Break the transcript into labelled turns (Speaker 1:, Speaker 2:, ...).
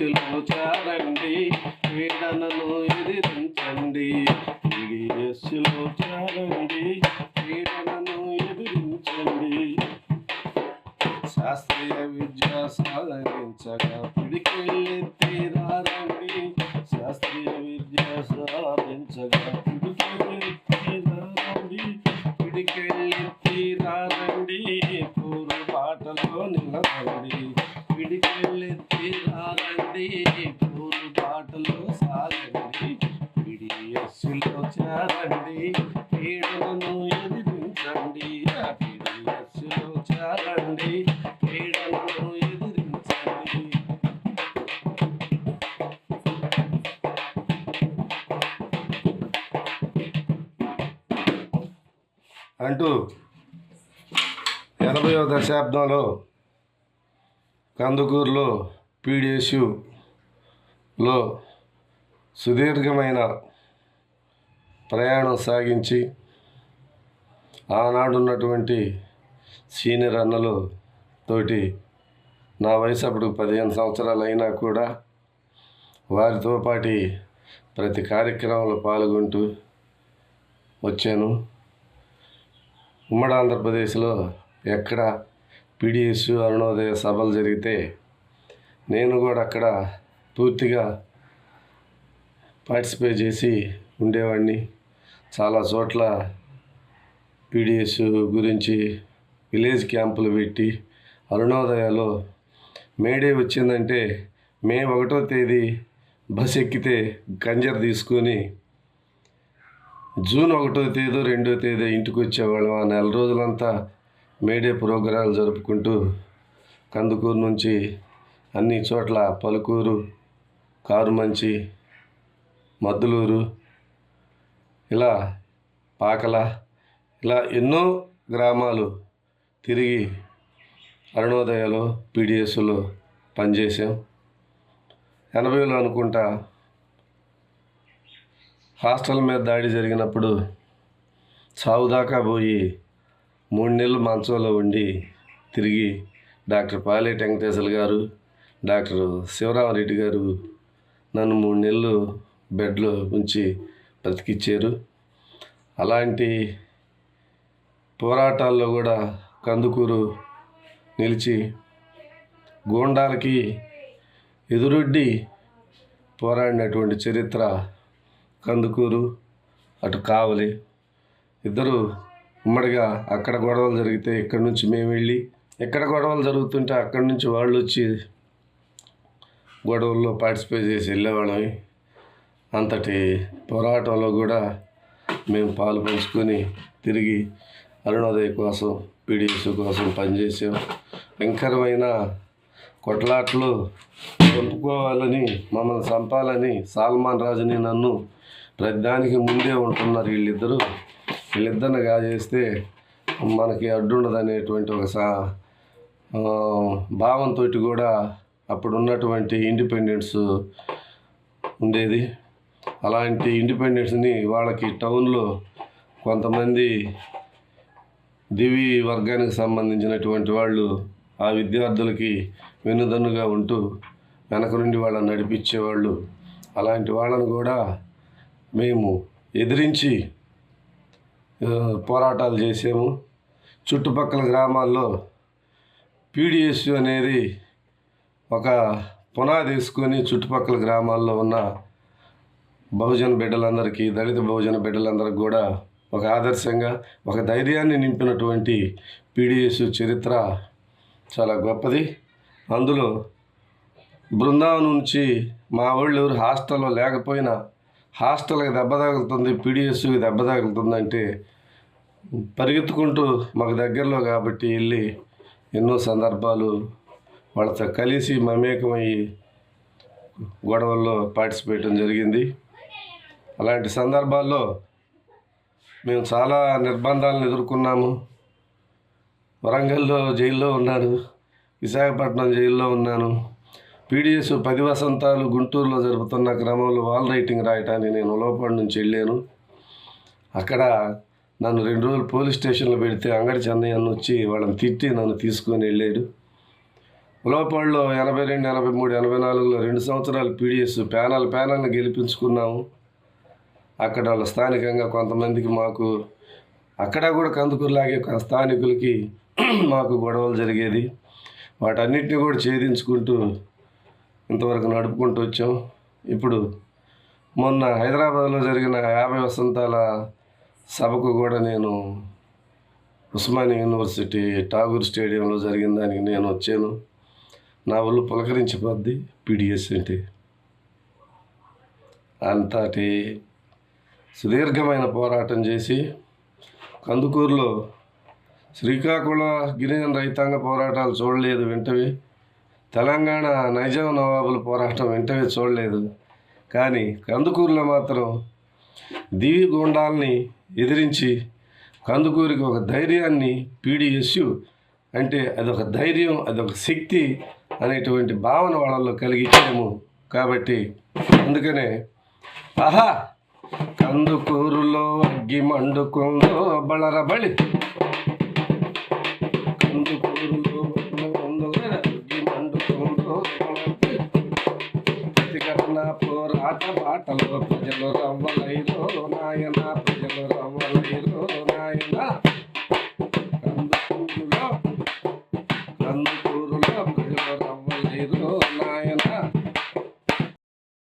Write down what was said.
Speaker 1: పిడిఎస్సులో చారండి పీడనను ఎదిరించండి. పిడిఎస్సులో చారండి పీడనను ఎదిరించండి. శాస్త్రీయ విద్య సాధించగా పిడికెళ్ళెత్తిరారండి శాస్త్రీయ విద్య సాధించగా పిడికెళ్ళెత్తిరారండి పిడికెళ్ళెత్తిరారండి పూర్వ పాటలో నిలబడి పిడికెళ్ళెత్తిరారండి పూలు బాటలో సాగండి. పిడిఎస్సులో చారండి పీడలను ఎదిరించండి. ఆ పిడిఎస్సులో చారండి పీడనను ఎదిరించండి. అంటూ ఎనభైవ దశాబ్దంలో కందుకూరులో పీడిఎస్యులో సుదీర్ఘమైన ప్రయాణం సాగించి ఆనాడున్నటువంటి సీనియర్ అన్నలు తోటి నా వయసు అప్పుడు పదిహేను సంవత్సరాలు అయినా కూడా వారితో పాటి ప్రతి కార్యక్రమంలో పాల్గొంటూ వచ్చాను. ఉమ్మడి ఆంధ్రప్రదేశ్లో ఎక్కడ పీడిఎస్ అరుణోదయ సభలు జరిగితే నేను కూడా అక్కడ పూర్తిగా పార్టిసిపేట్ చేసి ఉండేవాడిని. చాలా చోట్ల పీడిఎస్ గురించి విలేజ్ క్యాంపులు పెట్టి అరుణోదయాలో మేడే వచ్చిందంటే మే ఒకటో తేదీ బస్ ఎక్కితే గంజర్ తీసుకొని జూన్ ఒకటో తేదీ రెండో తేదీ ఇంటికి వచ్చేవాళ్ళం. ఆ నెల రోజులంతా మేడే ప్రోగ్రాలు జరుపుకుంటూ కందుకూరు నుంచి అన్ని చోట్ల పలుకూరు కారుమంచి మద్దులూరు ఇలా పాకల ఇలా ఎన్నో గ్రామాలు తిరిగి అరుణోదయాలో పీడిఎస్లో పనిచేసాం ఎనభైలో అనుకుంటా హాస్టల్ మీద దాడి జరిగినప్పుడు సావు దాకా పోయి మూడు నెలలు మంచంలో ఉండి తిరిగి డాక్టర్ పాలే వెంకటేశ్వర గారు డాక్టర్ శివరామరెడ్డి గారు నన్ను మూడు నెలలు బెడ్లో ఉంచి బ్రతికిచ్చారు. అలాంటి పోరాటాల్లో కూడా కందుకూరు నిలిచి గోండాలకి ఎదురొడ్డి పోరాడినటువంటి చరిత్ర కందుకూరు అటు కావలి. ఇద్దరు ఉమ్మడిగా అక్కడ గొడవలు జరిగితే ఇక్కడి నుంచి మేము వెళ్ళి ఎక్కడ గొడవలు జరుగుతుంటే అక్కడి నుంచి వాళ్ళు వచ్చి గొడవల్లో పార్టిసిపేట్ చేసి వెళ్ళేవాళ్ళం. అంతటి పోరాటంలో కూడా మేము పాలు పంచుకొని తిరిగి అరుణోదయ కోసం పీడిఎస్ కోసం పనిచేసాం. భయంకరమైన కొట్లాట్లు చంపుకోవాలని మమ్మల్ని చంపాలని సాల్మాన్ రాజుని నన్ను ప్రతిదానికి ముందే ఉంటున్నారు వీళ్ళిద్దరూ. వీళ్ళిద్దరిని కాజేస్తే మనకి అడ్డుండదు అనేటువంటి ఒక సా భావంతో కూడా అప్పుడు ఉన్నటువంటి ఇండిపెండెన్స్ ఉండేది. అలాంటి ఇండిపెండెన్స్ని వాళ్ళకి టౌన్లో కొంతమంది దివి వర్గానికి సంబంధించినటువంటి వాళ్ళు ఆ విద్యార్థులకి వెన్నుదన్నుగా ఉంటూ వెనక నుండి వాళ్ళని నడిపించేవాళ్ళు. అలాంటి వాళ్ళని కూడా మేము ఎదిరించి పోరాటాలు చేసాము. చుట్టుపక్కల గ్రామాల్లో పీడిఎస్ అనేది ఒక పునాది వేసుకొని చుట్టుపక్కల గ్రామాల్లో ఉన్న బహుజన బిడ్డలందరికీ దళిత బహుజన బిడ్డలందరికీ కూడా ఒక ఆదర్శంగా ఒక ధైర్యాన్ని నింపినటువంటి పీడిఎస్ చరిత్ర చాలా గొప్పది. అందులో బృందావనం నుంచి మా వాళ్ళు ఎవరు హాస్టల్లో లేకపోయినా హాస్టల్కి దెబ్బ తగులుతుంది పీడిఎస్కి దెబ్బ తగులుతుందంటే పరిగెత్తుకుంటూ మాకు దగ్గరలో కాబట్టి వెళ్ళి ఎన్నో సందర్భాలు వాళ్ళతో కలిసి మమేకమయ్యి గొడవల్లో పార్టిసిపేట్ జరిగింది. అలాంటి సందర్భాల్లో మేము చాలా నిర్బంధాలను ఎదుర్కొన్నాము. వరంగల్లో జైల్లో ఉన్నాను విశాఖపట్నం జైల్లో ఉన్నాను. పీడిఎస్ పది వసంతాలు గుంటూరులో జరుపుతున్న క్రమంలో వాల్ రైటింగ్ రాయటానికి నేను లోపల నుంచి వెళ్ళాను. అక్కడ నన్ను రెండు రోజులు పోలీస్ స్టేషన్లో పెడితే అంగడి చెన్నయ్య వచ్చి వాళ్ళని తిట్టి నన్ను తీసుకొని వెళ్ళాడు. ఉలవపాడులో ఎనభై రెండు ఎనభై మూడు ఎనభై నాలుగులో రెండు సంవత్సరాలు పీడిఎస్ ప్యానల్ ప్యానల్ని గెలిపించుకున్నాము. అక్కడ వాళ్ళ స్థానికంగా కొంతమందికి మాకు అక్కడ కూడా కందుకూరులాగే స్థానికులకి మాకు గొడవలు జరిగేది. వాటన్నిటిని కూడా ఛేదించుకుంటూ ఇంతవరకు నడుపుకుంటూ వచ్చాం. ఇప్పుడు మొన్న హైదరాబాద్లో జరిగిన యాభై వసంతాల సభకు కూడా నేను ఉస్మానియా యూనివర్సిటీ ఠాగూర్ స్టేడియంలో జరిగిన దానికి నేను వచ్చాను. నా ఒళ్ళు పులకరించిపోద్ది పీడిఎస్ అంటే. అంతటి సుదీర్ఘమైన పోరాటం చేసి కందుకూరులో శ్రీకాకుళ గిరిజన రైతాంగ పోరాటాలు చూడలేదు వెంటనే తెలంగాణ నైజాం నవాబుల పోరాటం వెంటనే చూడలేదు. కానీ కందుకూరులో మాత్రం దివి గుండాల్ని ఎదిరించి కందుకూరికి ఒక ధైర్యాన్ని పీడిఎస్యు అంటే అదొక ధైర్యం అదొక శక్తి అనేటువంటి భావన వాళ్ళల్లో కలిగించాము కాబట్టి అందుకనే ఆహా కందుకూరులో అగ్గి మండుకుందో బళర బళి కందుకూరులో అగ్గి మండుకుందో బళర బళి. ప్రతిఘటన పోరాట బాటలో ప్రజలు రవ్వలైలో నాయన